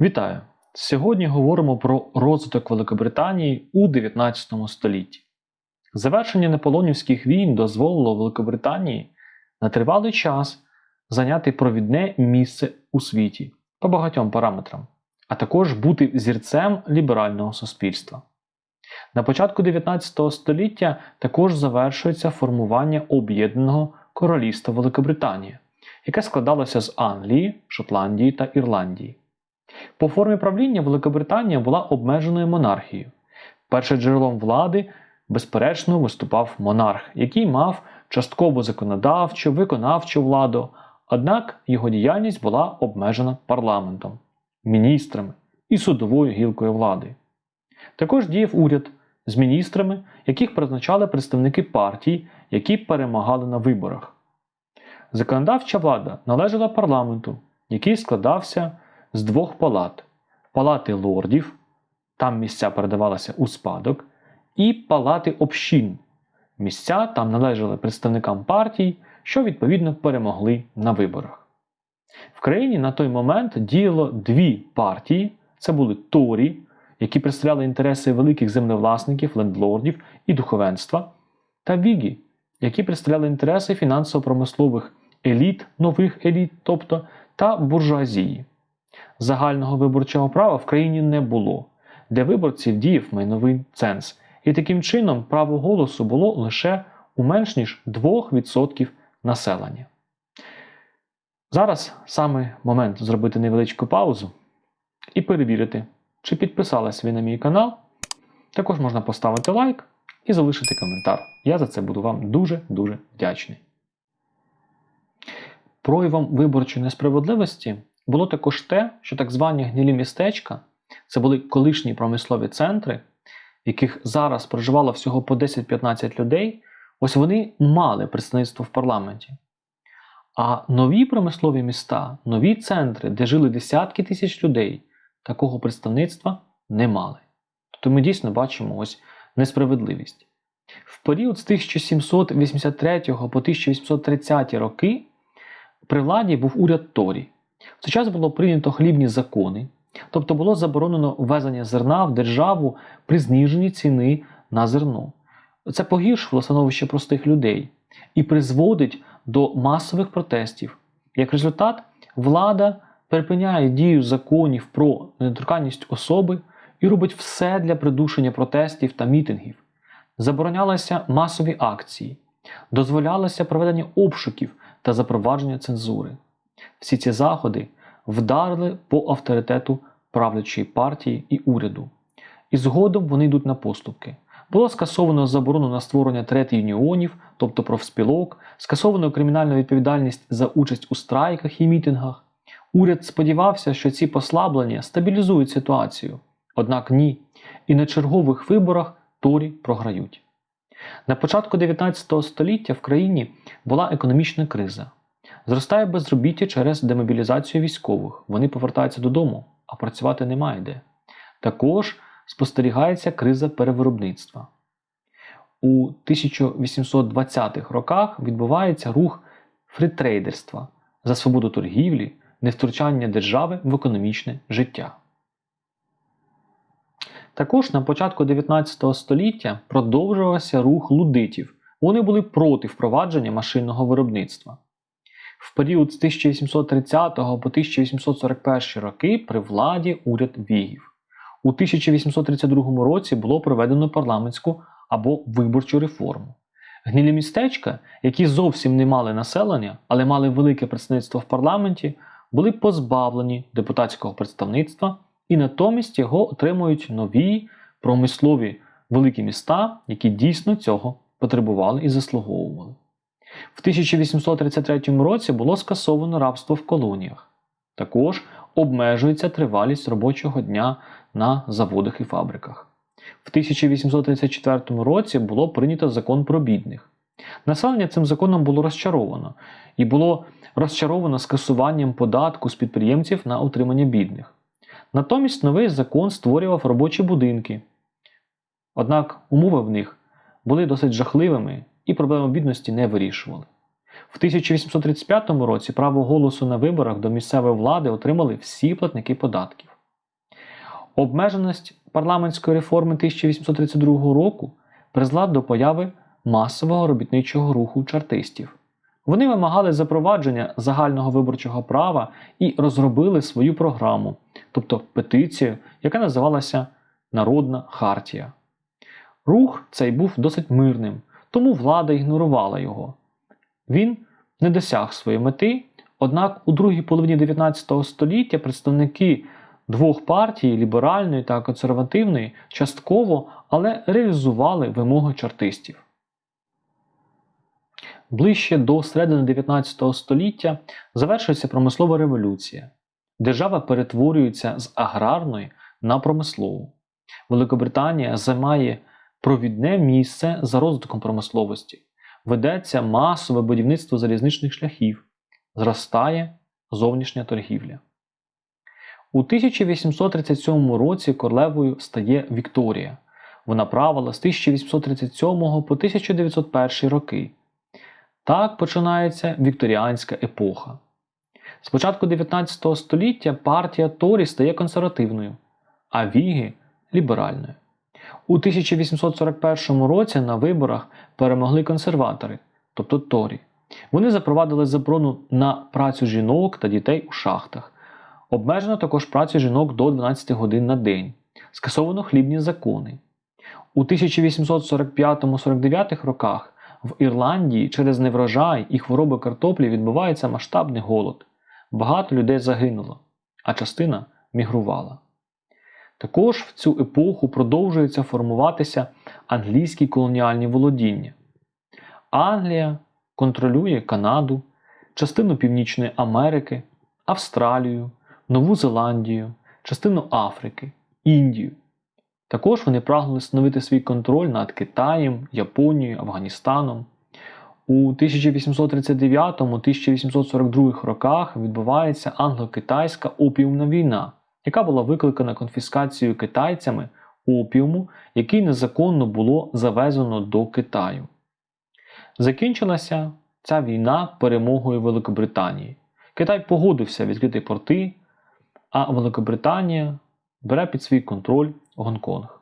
Вітаю! Сьогодні говоримо про розвиток Великобританії у 19 столітті. Завершення наполонівських війн дозволило Великобританії на тривалий час зайняти провідне місце у світі по багатьом параметрам, а також бути зірцем ліберального суспільства. На початку 19 століття також завершується формування об'єднаного королівства Великобританії, яке складалося з Англії, Шотландії та Ірландії. По формі правління Великобританія була обмеженою монархією. Першим джерелом влади, безперечно, виступав монарх, який мав частково законодавчу, виконавчу владу, однак його діяльність була обмежена парламентом, міністрами і судовою гілкою влади. Також діяв уряд з міністрами, яких призначали представники партій, які перемагали на виборах. Законодавча влада належала парламенту, який складався з двох палат: палати лордів, там місця передавалися у спадок, і палати общин. Місця там належали представникам партій, що відповідно перемогли на виборах. В країні на той момент діяло дві партії: це були Торі, які представляли інтереси великих землевласників, лендлордів і духовенства, та Вігі, які представляли інтереси фінансово-промислових еліт, нових еліт, тобто та буржуазії. Загального виборчого права в країні не було, для виборців діяв майновий ценз, і таким чином право голосу було лише у менш ніж 2% населення. Зараз саме момент зробити невеличку паузу і перевірити, чи підписались ви на мій канал. Також можна поставити лайк і залишити коментар. Я за це буду вам дуже-дуже вдячний. Проявом виборчої несправедливості було також те, що так звані гнилі містечка це були колишні промислові центри, в яких зараз проживало всього по 10-15 людей. Ось вони мали представництво в парламенті. А нові промислові міста, нові центри, де жили десятки тисяч людей, такого представництва не мали. Тобто ми дійсно бачимо ось несправедливість. В період з 1783 по 1830 роки при владі був уряд Торі. В той час було прийнято хлібні закони, тобто було заборонено ввезення зерна в державу при зниженні ціни на зерно. Це погіршувало становище простих людей і призводить до масових протестів. Як результат, влада припиняє дію законів про недоторканність особи і робить все для придушення протестів та мітингів. Заборонялися масові акції, дозволялося проведення обшуків та запровадження цензури. Всі ці заходи вдарили по авторитету правлячої партії і уряду. І згодом вони йдуть на поступки. Було скасовано заборону на створення третій юніонів, тобто профспілок, скасовано кримінальну відповідальність за участь у страйках і мітингах. Уряд сподівався, що ці послаблення стабілізують ситуацію. Однак ні. І на чергових виборах Торі програють. На початку 19 століття в країні була економічна криза. Зростає безробіття через демобілізацію військових. Вони повертаються додому, а працювати немає де. Також спостерігається криза перевиробництва. У 1820-х роках відбувається рух фритрейдерства за свободу торгівлі, невтручання держави в економічне життя. Також на початку 19 століття продовжувався рух лудитів. Вони були проти впровадження машинного виробництва. В період з 1830 по 1841 роки при владі уряд Вігів. У 1832 році було проведено парламентську або виборчу реформу. Гнилі містечка, які зовсім не мали населення, але мали велике представництво в парламенті, були позбавлені депутатського представництва і натомість його отримують нові промислові великі міста, які дійсно цього потребували і заслуговували. В 1833 році було скасовано рабство в колоніях. Також обмежується тривалість робочого дня на заводах і фабриках. В 1834 році було прийнято закон про бідних. Населення цим законом було розчаровано, і було розчаровано скасуванням податку з підприємців на утримання бідних. Натомість новий закон створював робочі будинки. Однак умови в них були досить жахливими і проблему бідності не вирішували. В 1835 році право голосу на виборах до місцевої влади отримали всі платники податків. Обмеженість парламентської реформи 1832 року призвела до появи масового робітничого руху чартистів. Вони вимагали запровадження загального виборчого права і розробили свою програму, тобто петицію, яка називалася Народна Хартія. Рух цей був досить мирним, тому влада ігнорувала його. Він не досяг своєї мети, однак у другій половині 19 століття представники двох партій ліберальної та консервативної частково, але реалізували вимоги чартистів. Ближче до середини 19 століття завершується промислова революція. Держава перетворюється з аграрної на промислову. Великобританія займає провідне місце за розвитком промисловості. Ведеться масове будівництво залізничних шляхів, зростає зовнішня торгівля. У 1837 році королевою стає Вікторія. Вона правила з 1837 по 1901 роки. Так починається вікторіанська епоха. З початку 19 століття партія Торі стає консервативною, а Віги ліберальною. У 1841 році на виборах перемогли консерватори, тобто Торі. Вони запровадили заборону на працю жінок та дітей у шахтах. Обмежено також працю жінок до 12 годин на день. Скасовано хлібні закони. У 1845-49 роках в Ірландії через неврожай і хвороби картоплі відбувається масштабний голод. Багато людей загинуло, а частина мігрувала. Також в цю епоху продовжується формуватися англійські колоніальні володіння. Англія контролює Канаду, частину Північної Америки, Австралію, Нову Зеландію, частину Африки, Індію. Також вони прагнули встановити свій контроль над Китаєм, Японією, Афганістаном. У 1839-1842 роках відбувається англо-китайська опіумна війна, яка була викликана конфіскацією китайцями опіуму, який незаконно було завезено до Китаю. Закінчилася ця війна перемогою Великобританії. Китай погодився відкрити порти, а Великобританія бере під свій контроль Гонконг.